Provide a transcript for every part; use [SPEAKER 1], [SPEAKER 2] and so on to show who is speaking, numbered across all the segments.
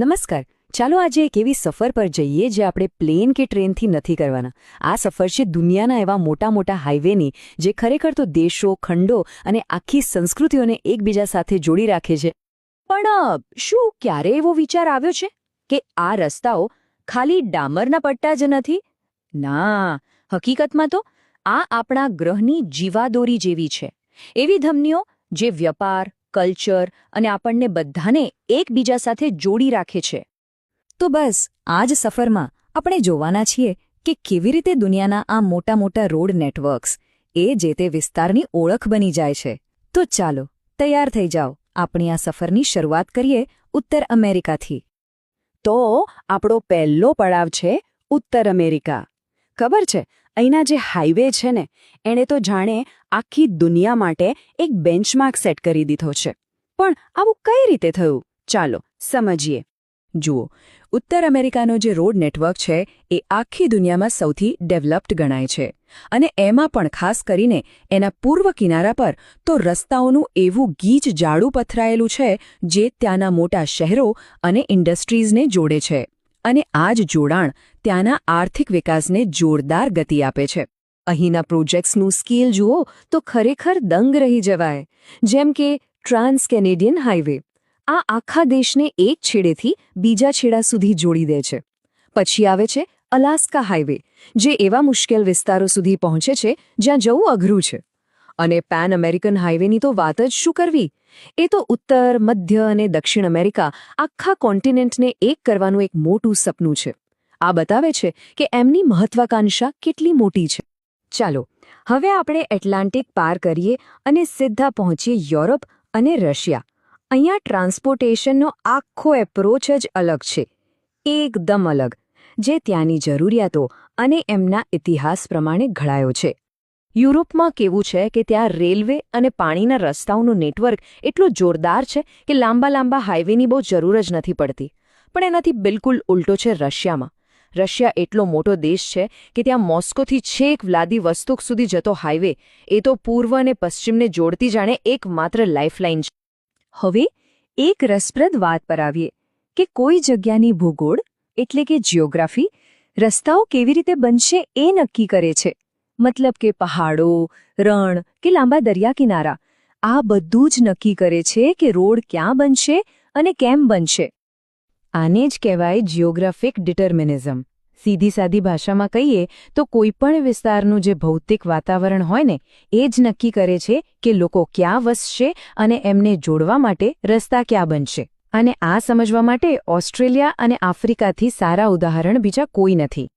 [SPEAKER 1] નમસ્કાર. ચાલો આજે એક એવી સફર પર જઈએ જે આપણે પ્લેન કે ટ્રેનથી નથી કરવાના. આ સફર છે દુનિયાના એવા મોટા મોટા હાઈવેની, જે ખરેખર તો દેશો, ખંડો અને આખી સંસ્કૃતિઓને એકબીજા સાથે જોડી રાખે છે. પણ શું ક્યારે એવો વિચાર આવ્યો છે? કે આ રસ્તાઓ ખાલી ડામરના પટ્ટા જ નથી? ના, હકીકતમાં તો આ આપણા ગ્રહની જીવાદોરી જેવી છે. એવી ધમનીઓ જે વ્યાપાર કલ્ચર અને આપણને બધાને એકબીજા સાથે જોડી રાખે છે. તો બસ આ જ સફરમાં આપણે જોવાના છીએ કે કેવી રીતે દુનિયાના આ મોટા મોટા રોડ નેટવર્ક્સ એ જે તે વિસ્તારની ઓળખ બની જાય છે. તો ચાલો, તૈયાર થઈ જાઓ. આપણી આ સફરની શરૂઆત કરીએ ઉત્તર અમેરિકાથી. તો આપણો પહેલો પડાવ છે ઉત્તર અમેરિકા. ખબર છે? અહીંના જે હાઈવે છે ને, એણે તો જાણે આખી દુનિયા માટે એક બેન્ચમાર્ક સેટ કરી દીધો છે. પણ આવું કઈ રીતે થયું? ચાલો, સમજીએ. જુઓ, ઉત્તર અમેરિકાનો જે રોડ નેટવર્ક છે, એ આખી દુનિયામાં સૌથી ડેવલપ્ડ ગણાય છે. અને એમાં પણ ખાસ કરીને એના પૂર્વ કિનારા પર તો રસ્તાઓનું એવું ગીચ જાડું પથરાયેલું છે, જે ત્યાંના મોટા શહેરો અને ઇન્ડસ્ટ્રીઝને જોડે છે. અને આ જ જોડાણ ત્યાંના આર્થિક વિકાસને જોરદાર ગતિ આપે છે. અહીંના પ્રોજેક્ટ્સનું સ્કેલ જુઓ તો ખરેખર દંગ રહી જવાય. જેમ કે ટ્રાન્સ કેનેડિયન હાઈવે આ આખા દેશને એક છેડેથી બીજા છેડા સુધી જોડી દે છે. પછી આવે છે અલાસ્કા હાઈવે જે એવા મુશ્કેલ વિસ્તારો સુધી પહોંચે છે જ્યાં જવું અઘરું છે. અને પેન અમેરિકન હાઈવેની તો વાત જ શું કરવી? એ તો ઉત્તર, મધ્ય અને દક્ષિણ અમેરિકા આખા કોન્ટિનેન્ટને એક કરવાનું એક મોટું સપનું છે. આ બતાવે છે કે એમની મહત્વાકાંક્ષા કેટલી મોટી છે. ચાલો, હવે આપણે એટલાન્ટિક પાર કરીએ અને સીધા પહોંચીએ યુરોપ અને રશિયા. અહીંયા ટ્રાન્સપોર્ટેશનનો આખો એપ્રોચ જ અલગ છે. એકદમ અલગ. જે ત્યાંની જરૂરિયાતો અને એમના ઇતિહાસ પ્રમાણે ઘડાયો છે. યુરોપમાં કેવું છે કે ત્યાં રેલવે અને પાણીના રસ્તાઓનું નેટવર્ક એટલું જોરદાર છે કે લાંબા લાંબા હાઈવેની બહુ જરૂર જ નથી પડતી. પણ એનાથી બિલકુલ ઉલટો છે રશિયામાં. રશિયા એટલો મોટો દેશ છે કે ત્યાં મોસ્કોથી છેક વ્લાદિવસ્તોક સુધી જતો હાઈવે એ તો પૂર્વ અને પશ્ચિમને જોડતી જાણે એકમાત્ર લાઇફલાઇન છે. હવે એક રસપ્રદ વાત પર આવીએ કે કોઈ જગ્યાની ભૂગોળ, એટલે કે જિયોગ્રાફી, રસ્તાઓ કેવી રીતે બનશે એ નક્કી કરે છે. મતલબ કે પહાડો, રણ કે લાંબા દરિયા કિનારા. આ બધું જ નક્કી કરે છે કે રોડ ક્યાં બનશે અને કેમ બનશે. આને જ કહેવાય જિયોગ્રાફિક ડિટર્મિનિઝમ સીધી સાદી ભાષામાં કહીએ તો કોઈપણ વિસ્તારનું જે ભૌતિક વાતાવરણ હોય ને, એ જ નક્કી કરે છે કે લોકો ક્યાં વસશે અને એમને જોડવા માટે રસ્તા ક્યાં બનશે. અને આ સમજવા માટે ઓસ્ટ્રેલિયા અને આફ્રિકાથી સારા ઉદાહરણ બીજા કોઈ નથી.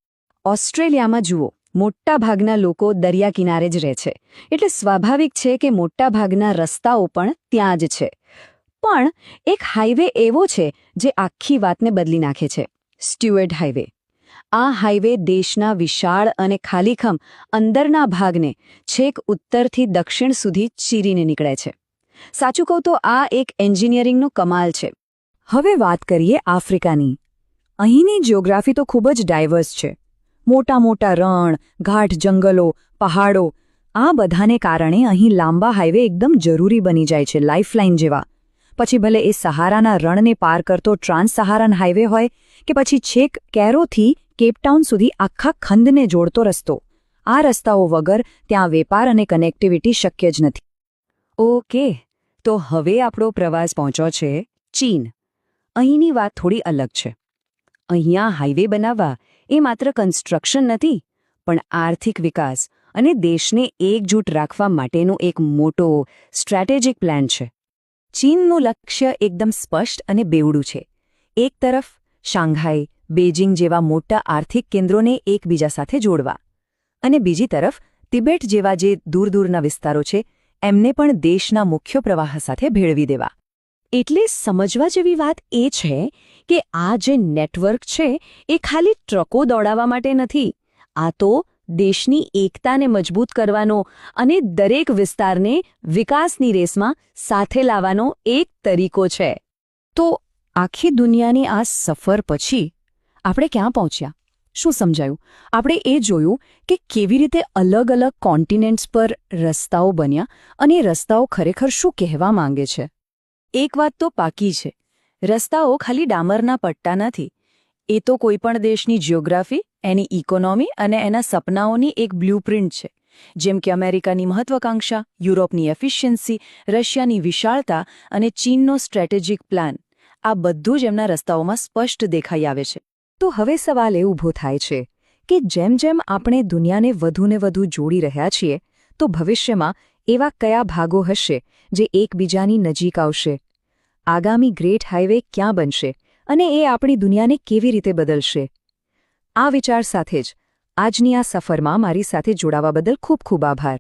[SPEAKER 1] ઓસ્ટ્રેલિયામાં જુઓ મોટાભાગના લોકો દરિયા કિનારે જ રહે છે. એટલે સ્વાભાવિક છે કે મોટાભાગના રસ્તાઓ પણ ત્યાં જ છે. પણ એક હાઈવે એવો છે જે આખી વાતને બદલી નાખે છે. સ્ટ્યુઅર્ડ હાઈવે. આ હાઈવે દેશના વિશાળ અને ખાલીખમ અંદરના ભાગને છેક ઉત્તરથી દક્ષિણ સુધી ચીરીને નીકળે છે. સાચું કહું તો આ એક એન્જિનિયરિંગનો કમાલ છે. હવે વાત કરીએ આફ્રિકાની. અહીંની જિયોગ્રાફી તો ખૂબ જ ડાયવર્સ છે. મોટા મોટા રણ, ઘાટ જંગલો, પહાડો, આ બધાને કારણે અહીં લાંબા હાઈવે એકદમ જરૂરી બની જાય છે લાઇફલાઇન જેવા. પછી ભલે એ સહારાના રણને પાર કરતો ટ્રાન્સ સહારન હાઈવે હોય કે પછી છેક કેરોથી કેપટાઉન સુધી આખા ખંદને જોડતો રસ્તો. આ રસ્તાઓ વગર ત્યાં વેપાર અને કનેક્ટિવિટી શક્ય જ નથી. ઓકે, તો હવે આપણો પ્રવાસ પહોંચ્યો છે ચીન. અહીંની વાત થોડી અલગ છે. અહીંયા હાઈવે બનાવવા એ માત્ર કન્સ્ટ્રક્શન નથી, પણ આર્થિક વિકાસ અને દેશને એકજૂટ રાખવા માટેનો એક મોટો સ્ટ્રેટેજિક પ્લાન છે. ચીનનું લક્ષ્ય એકદમ સ્પષ્ટ અને બેવડું છે. એક તરફ, શાંઘાઈ, બેઇજિંગ જેવા મોટા આર્થિક કેન્દ્રોને એકબીજા સાથે જોડવા અને બીજી તરફ, તિબેટ જેવા જે દૂર દૂરના વિસ્તારો છે, એમને પણ દેશના મુખ્ય પ્રવાહ સાથે ભેળવી દેવા. એટલે સમજવા જેવી વાત એ છે કે આ જે નેટવર્ક છે એ ખાલી ટ્રકો દોડાવવા માટે નથી, આ તો દેશની એકતાને મજબૂત કરવાનો અને દરેક વિસ્તારને વિકાસની રેસમાં સાથે લાવવાનો એક તરીકો છે. તો આખી દુનિયાની આ સફર પછી આપણે ક્યાં પહોંચ્યા? શું સમજાયું? આપણે એ જોયું કે કેવી રીતે અલગ અલગ કોન્ટિનેન્ટ્સ પર રસ્તાઓ બન્યા અને રસ્તાઓ ખરેખર શું કહેવા માંગે છે. એક વાત તો પાકી છે.
[SPEAKER 2] રસ્તાઓ ખાલી ડામરના પટ્ટા નથી. એ તો કોઈપણ દેશની જિયોગ્રાફી, એની ઇકોનોમી અને એના સપનાઓની એક બ્લ્યુપ્રિન્ટ છે. જેમ કે અમેરિકાની મહત્વાકાંક્ષા, યુરોપની એફિશિયન્સી, રશિયાની વિશાળતા અને ચીનનો સ્ટ્રેટેજિક પ્લાન. આ બધું જ એમના રસ્તાઓમાં સ્પષ્ટ દેખાઈ આવે છે.
[SPEAKER 1] તો હવે સવાલ એ ઊભો થાય છે કે જેમ જેમ આપણે દુનિયાને વધુને વધુ જોડી રહ્યા છીએ, તો ભવિષ્યમાં એવા કયા ભાગો હશે જે એકબીજાની નજીક આવશે? આગામી ગ્રેટ હાઇવે ક્યાં બનશે અને એ આપણી દુનિયાને કેવી રીતે બદલશે? આ વિચાર સાથે જ આજની આ સફરમાં મારી સાથે જોડાવા બદલ ખૂબ ખૂબ આભાર.